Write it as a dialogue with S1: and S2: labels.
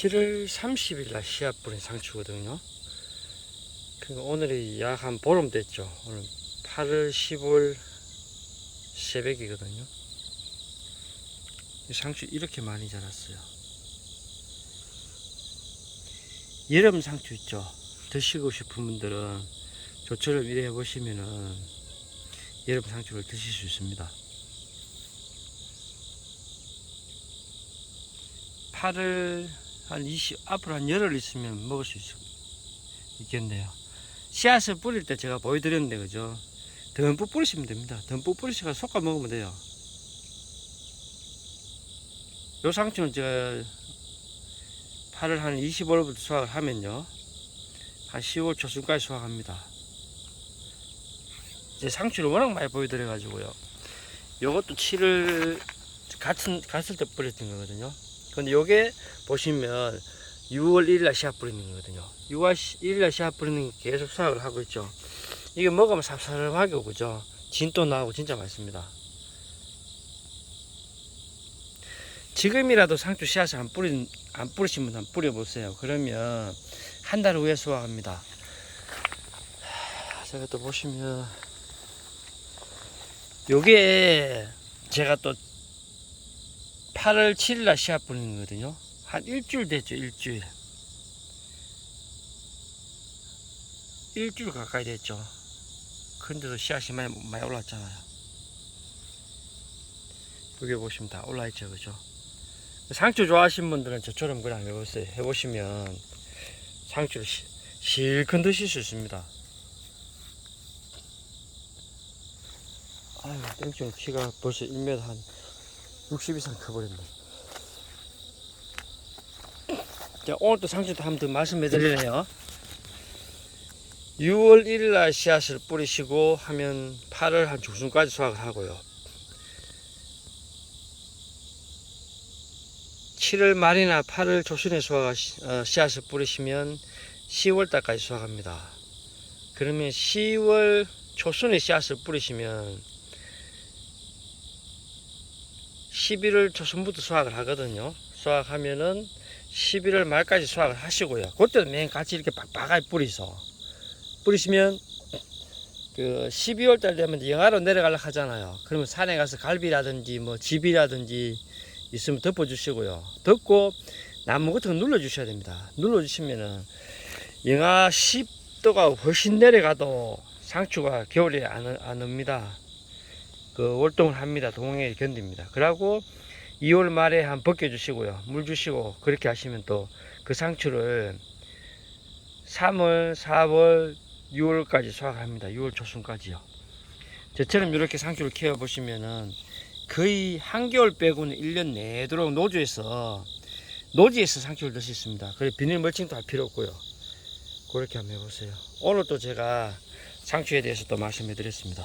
S1: 7월 30일 날 씨앗 뿌린 상추거든요. 그러니까 오늘이 약 한 보름 됐죠. 오늘 8월 10월 새벽이거든요. 이 상추 이렇게 많이 자랐어요. 여름 상추 있죠. 드시고 싶은 분들은 저처럼 이래 해보시면은 여름 상추를 드실 수 있습니다. 8월 한 20, 앞으로 한 열흘 있으면 먹을 수 있, 있겠네요. 씨앗을 뿌릴 때 제가 보여드렸는데, 그죠? 듬뿍 뿌리시면 됩니다. 듬뿍 뿌리시고 솎아 먹으면 돼요. 요 상추는 제가 8월 한 25일부터 수확을 하면요. 한 10월 초순까지 수확합니다. 이제 상추를 워낙 많이 보여드려가지고요. 요것도 7월 같은, 갔을 때 뿌렸던 거거든요. 근데 요게 보시면 6월 1일 날 씨앗 뿌리는 거거든요. 6월 1일 날 씨앗 뿌리는 게 계속 수확을 하고 있죠. 이게 먹으면 쌉싸름하게 오죠. 진도 나오고 진짜 맛있습니다. 지금이라도 상추 씨앗을 안 뿌린 안 뿌리신 분 한번 뿌려보세요. 그러면 한 달 후에 수확합니다. 하, 제가 또 보시면 요게 제가 또 8월 7일 날 씨앗 뿌리는 거거든요. 한 일주일 됐죠, 일주일. 일주일 가까이 됐죠. 근데도 씨앗이 많이, 많이 올랐잖아요. 여기 보시면 다 올라있죠, 그죠? 상추 좋아하시는 분들은 저처럼 그냥 해보세요. 해보시면 상추를 시- 실컷 드실 수 있습니다. 아유, 땡볕 키가 벌써 1m 한 60 이상 커버렸네. 자, 오늘 또 상추도 한번 더 말씀 해 드리네요. 6월 1일 날 씨앗을 뿌리시고 하면 8월 한 중순까지 수확을 하고요. 7월 말이나 8월 초순에 수확, 어, 씨앗을 뿌리시면 10월 달까지 수확합니다. 그러면 10월 초순에 씨앗을 뿌리시면 11월 초순부터 수확을 하거든요. 수확하면은 11월 말까지 수확을 하시고요. 그때도 맨 같이 이렇게 빡빡하게 뿌리서 뿌리시면 그 12월 달 되면 영하로 내려가려 하잖아요. 그러면 산에 가서 갈비라든지 뭐 집이라든지 있으면 덮어 주시고요. 덮고 나무 같은 거 눌러 주셔야 됩니다. 눌러 주시면은 영하 10도가 훨씬 내려가도 상추가 겨울에 안, 안 옵니다. 그 월동을 합니다. 동해 견딥니다. 그러고 2월 말에 한 벗겨 주시고요. 물 주시고 그렇게 하시면 또 그 상추를 3월, 4월, 6월까지 수확합니다. 6월 초순까지요. 저처럼 이렇게 상추를 키워 보시면은 거의 한겨울 빼고는 1년 내도록 노조에서 노지에서 상추를 들수 있습니다. 그래 비닐 멀칭도 할 필요 없고요. 그렇게 한번 해보세요. 오늘 또 제가 상추에 대해서 또 말씀해 드렸습니다.